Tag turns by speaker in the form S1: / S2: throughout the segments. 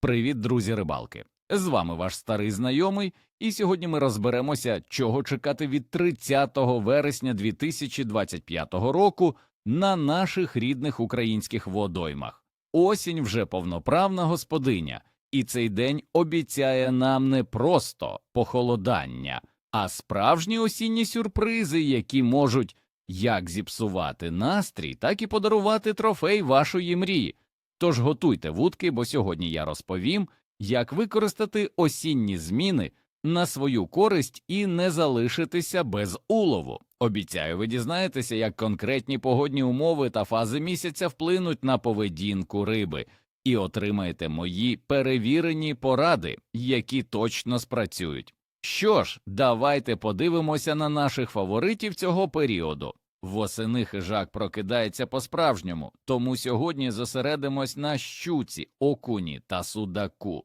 S1: Привіт, друзі рибалки! З вами ваш старий знайомий, і сьогодні ми розберемося, чого чекати від 30 вересня 2025 року на наших рідних українських водоймах. Осінь вже повноправна господиня, і цей день обіцяє нам не просто похолодання, а справжні осінні сюрпризи, які можуть як зіпсувати настрій, так і подарувати трофей вашої мрії. Тож готуйте вудки, бо сьогодні я розповім, як використати осінні зміни на свою користь і не залишитися без улову. Обіцяю, ви дізнаєтеся, як конкретні погодні умови та фази місяця вплинуть на поведінку риби, і отримаєте мої перевірені поради, які точно спрацюють. Що ж, давайте подивимося на наших фаворитів цього періоду. Восени хижак прокидається по-справжньому, тому сьогодні зосередимось на щуці, окуні та судаку.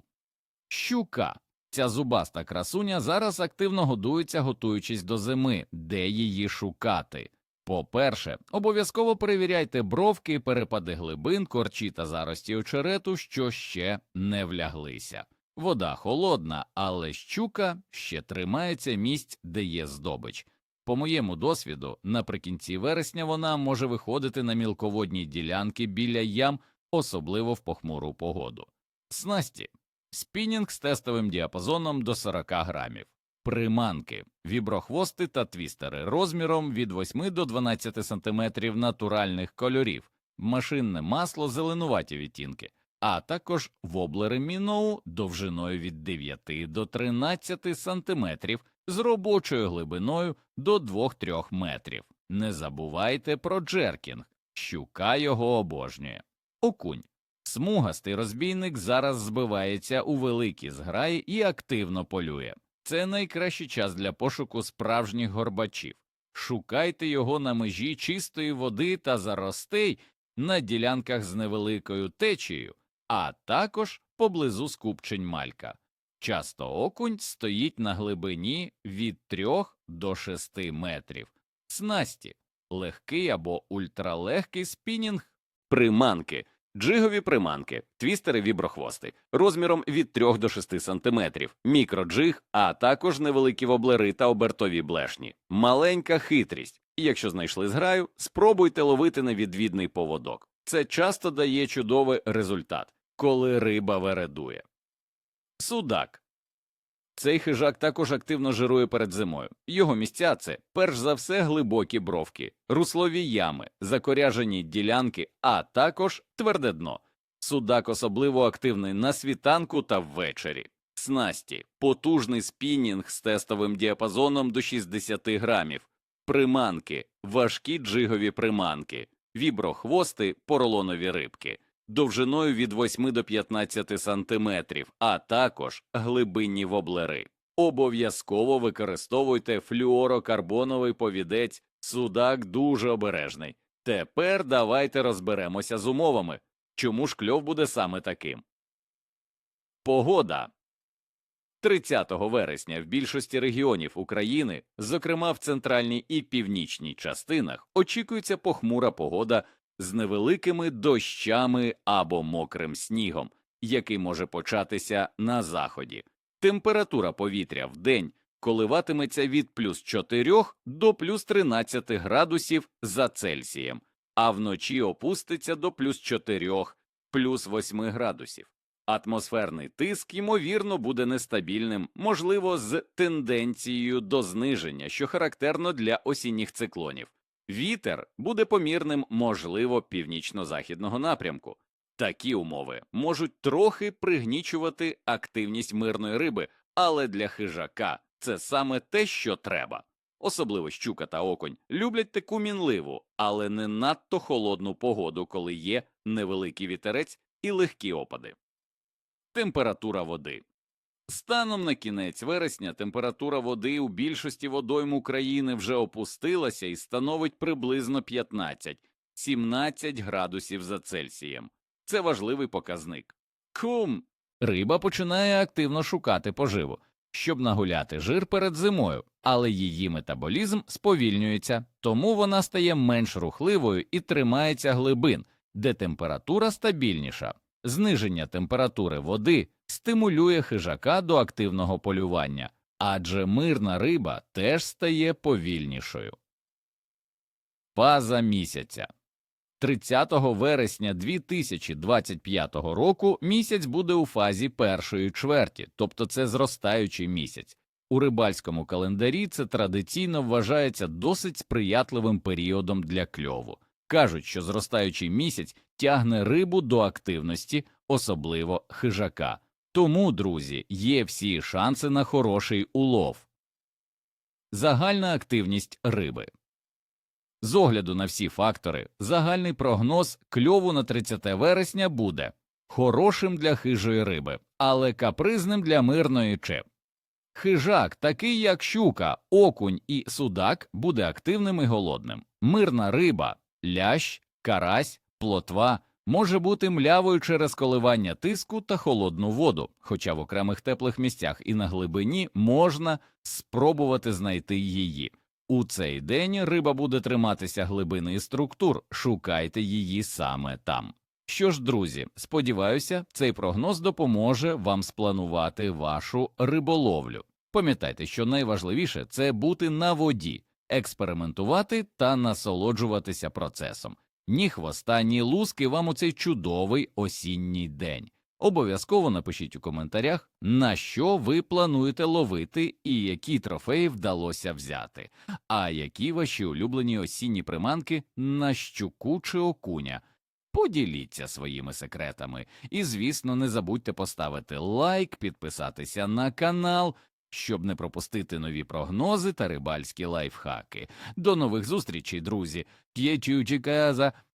S1: Щука. Ця зубаста красуня зараз активно годується, готуючись до зими, де її шукати. По-перше, обов'язково перевіряйте бровки, перепади глибин, корчі та зарості очерету, що ще не вляглися. Вода холодна, але щука ще тримається місць, де є здобич. По моєму досвіду, наприкінці вересня вона може виходити на мілководні ділянки біля ям, особливо в похмуру погоду. Снасті спінінг з тестовим діапазоном до 40 грамів, приманки, віброхвости та твістери розміром від 8 до 12 см натуральних кольорів, машинне масло зеленуваті відтінки, а також воблери міноу довжиною від 9 до 13 см з робочою глибиною до 2-3 метрів. Не забувайте про джеркінг, щука його обожнює. Окунь. Смугастий розбійник зараз збивається у великі зграї і активно полює. Це найкращий час для пошуку справжніх горбачів. Шукайте його на межі чистої води та заростей на ділянках з невеликою течією, а також поблизу скупчень малька. Часто окунь стоїть на глибині від 3 до 6 метрів. Снасті легкий або ультралегкий спінінг, приманки, джигові приманки, твістери віброхвости, розміром від 3 до 6 см, мікроджиг, а також невеликі воблери та обертові блешні. Маленька хитрість. Якщо знайшли зграю, спробуйте ловити невідвідний поводок. Це часто дає чудовий результат, коли риба вередує. Судак. Цей хижак також активно жирує перед зимою. Його місця це перш за все глибокі бровки, руслові ями, закоряжені ділянки, а також тверде дно. Судак особливо активний на світанку та ввечері. Снасті, потужний спінінг з тестовим діапазоном до 60 грамів, приманки, важкі джигові приманки, віброхвости, поролонові рибки довжиною від 8 до 15 сантиметрів, а також глибинні воблери. Обов'язково використовуйте флюорокарбоновий повідець, судак дуже обережний. Тепер давайте розберемося з умовами, чому ж кльов буде саме таким. Погода 30 вересня в більшості регіонів України, зокрема в центральній і північній частинах, очікується похмура погода з невеликими дощами або мокрим снігом, який може початися на заході. Температура повітря в день коливатиметься від плюс 4 до плюс 13 градусів за Цельсієм, а вночі опуститься до плюс 4, плюс 8 градусів. Атмосферний тиск, ймовірно, буде нестабільним, можливо, з тенденцією до зниження, що характерно для осінніх циклонів. Вітер буде помірним, можливо, північно-західного напрямку. Такі умови можуть трохи пригнічувати активність мирної риби, але для хижака це саме те, що треба. Особливо щука та оконь люблять таку мінливу, але не надто холодну погоду, коли є невеликий вітерець і легкі опади. Температура води Станом на кінець вересня температура води у більшості водойм України вже опустилася і становить приблизно 15-17 градусів за Цельсієм. Це важливий показник. Кум. Риба починає активно шукати поживу, щоб нагуляти жир перед зимою, але її метаболізм сповільнюється, тому вона стає менш рухливою і тримається глибин, де температура стабільніша. Зниження температури води стимулює хижака до активного полювання, адже мирна риба теж стає повільнішою. Фаза місяця 30 вересня 2025 року місяць буде у фазі першої чверті, тобто це зростаючий місяць. У рибальському календарі це традиційно вважається досить сприятливим періодом для кльову. Кажуть, що зростаючий місяць тягне рибу до активності, особливо хижака. Тому, друзі, є всі шанси на хороший улов. Загальна активність риби. З огляду на всі фактори, загальний прогноз кльову на 30 вересня буде хорошим для хижої риби, але капризним для мирної чеп. Хижак, такий як щука, окунь і судак, буде активним і голодним. Мирна риба, лящ, карась, плотва може бути млявою через коливання тиску та холодну воду, хоча в окремих теплих місцях і на глибині можна спробувати знайти її. У цей день риба буде триматися глибини і структур, шукайте її саме там. Що ж, друзі, сподіваюся, цей прогноз допоможе вам спланувати вашу риболовлю. Пам'ятайте, що найважливіше це бути на воді, експериментувати та насолоджуватися процесом. Ні хвоста, ні луски вам у цей чудовий осінній день. Обов'язково напишіть у коментарях, на що ви плануєте ловити і які трофеї вдалося взяти, а які ваші улюблені осінні приманки на щуку чи окуня. Поділіться своїми секретами. І, звісно, не забудьте поставити лайк, підписатися на канал, щоб не пропустити нові прогнози та рибальські лайфхаки. До нових зустрічей, друзі! К'єчучіказа!